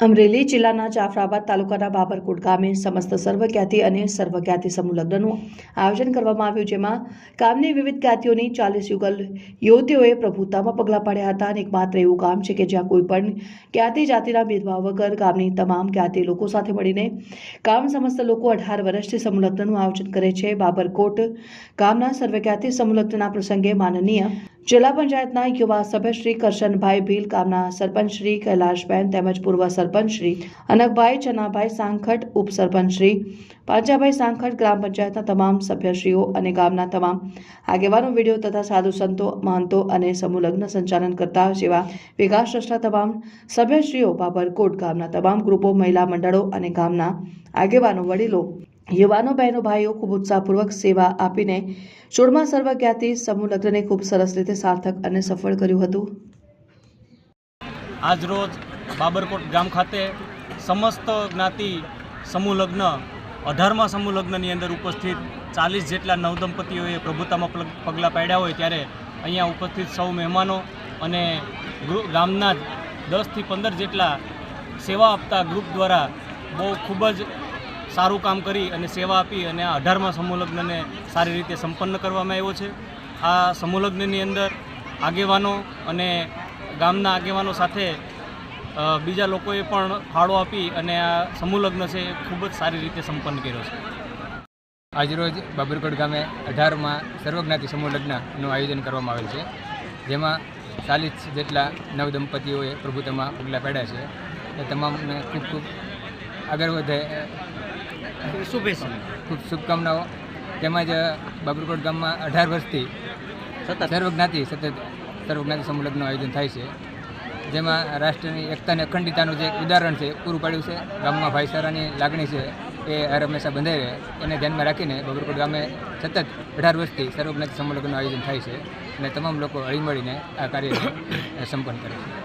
અમરેલી જિલ્લાના જાફરાબાદ તાલુકાના બાબરકોટ ગામે સમસ્ત સર્વજ્ઞાતિ અને સર્વજ્ઞાતિ સમૂહ લગ્નનું આયોજન કરવામાં આવ્યું, જેમાં ગામની વિવિધ જ્ઞાતિઓની ચાલીસ યુગલ યુવતીઓએ પ્રભુતામાં પગલાં પાડ્યા હતા અને એકમાત્ર એવું ગામ છે કે જ્યાં કોઈ પણ જ્ઞાતિ જાતિના ભેદભાવ વગર ગામની તમામ જ્ઞાતિ લોકો સાથે મળીને ગામ સમસ્ત લોકો અઢાર વર્ષથી સમૂહ લગ્નનું આયોજન કરે છે. બાબરકોટ ગામના સર્વજ્ઞાતિ સમૂહ લગ્નના પ્રસંગે માનનીય જિલ્લા પંચાયતના યુવા સભ્ય શ્રી કરશનભાઈ ભીલ, ગામના સરપંચ શ્રી કૈલાશબેન તેમજ પૂર્વ સરપંચ શ્રી અનકભાઈ ચનાભાઈ સાંખટ ઉપસરપંચ શ્રી પાંચાભાઈ સાંખટ ગ્રામ પંચાયતના તમામ સભ્યશ્રીઓ અને ગામના તમામ આગેવાનો, વીડિયો તથા સાધુ સંતો, મહંતો અને સમૂહલગ્ન સંચાલન કરતા જેવા વિકાસ ટ્રસ્ટના તમામ સભ્યશ્રીઓ બાબરકોટ ગામના તમામ ગ્રુપો, મહિલા મંડળો અને ગામના આગેવાનો, વડીલો યુવાનો, બહેનો, ભાઈઓ ખૂબ ઉત્સાહપૂર્વક સેવા આપીને સોળમા સર્વજ્ઞાતિ સમૂહ લગ્નને ખૂબ સરસ રીતે સાર્થક અને સફળ કર્યું હતું. આજરોજ બાબરકોટ ગામ ખાતે સમસ્ત જ્ઞાતિ સમૂહ લગ્ન, અઢારમા સમૂહ લગ્નની અંદર ઉપસ્થિત ચાલીસ જેટલા નવદંપતીઓએ પ્રભુતામાં પગ- પગલાં પાડ્યા હોય ત્યારે અહીંયા ઉપસ્થિત સૌ મહેમાનો અને ગામના જ દસથી પંદર જેટલા સેવા આપતા ગ્રુપ દ્વારા બહુ ખૂબ જ સારું કામ કરી અને સેવા આપી અને આ અઢારમા સમૂહલગ્નને સારી રીતે સંપન્ન કરવામાં આવ્યો છે. આ સમૂહલગ્નની અંદર આગેવાનો અને ગામના આગેવાનો સાથે બીજા લોકોએ પણ ફાળો આપી અને આ સમૂહલગ્ન છે એ ખૂબ જ સારી રીતે સંપન્ન કર્યો છે. આજરોજ બાબરકોટ ગામે અઢારમાં સર્વજ્ઞાતિ સમૂહ લગ્નનું આયોજન કરવામાં આવેલ છે. જેમાં ચાલીસ જેટલા નવ દંપતીઓએ પ્રભુતામાં પગલાં પાડ્યા છે. એ તમામને ખૂબ ખૂબ આગળ વધે શુભેચ્છા. ખૂબ શુભકામનાઓ. તેમજ બાબરકોટ ગામમાં અઢાર વર્ષથી સર્વજ્ઞાતિ સતત સર્વજ્ઞાતિ સમૂહ આયોજન થાય છે. જેમાં રાષ્ટ્રની એકતા અને અખંડિતાનું જે ઉદાહરણ છે પૂરું પાડ્યું છે ગામમાં ભાઈચારાની લાગણી છે એ હર હંમેશા બંધાઈ રહે. એને ધ્યાનમાં રાખીને બાબરકોટ ગામે સતત અઢાર વર્ષથી સર્વજ્ઞાતિ સમૂહ આયોજન થાય છે અને તમામ લોકો હળીમળીને આ કાર્ય સંપન્ન કરે છે.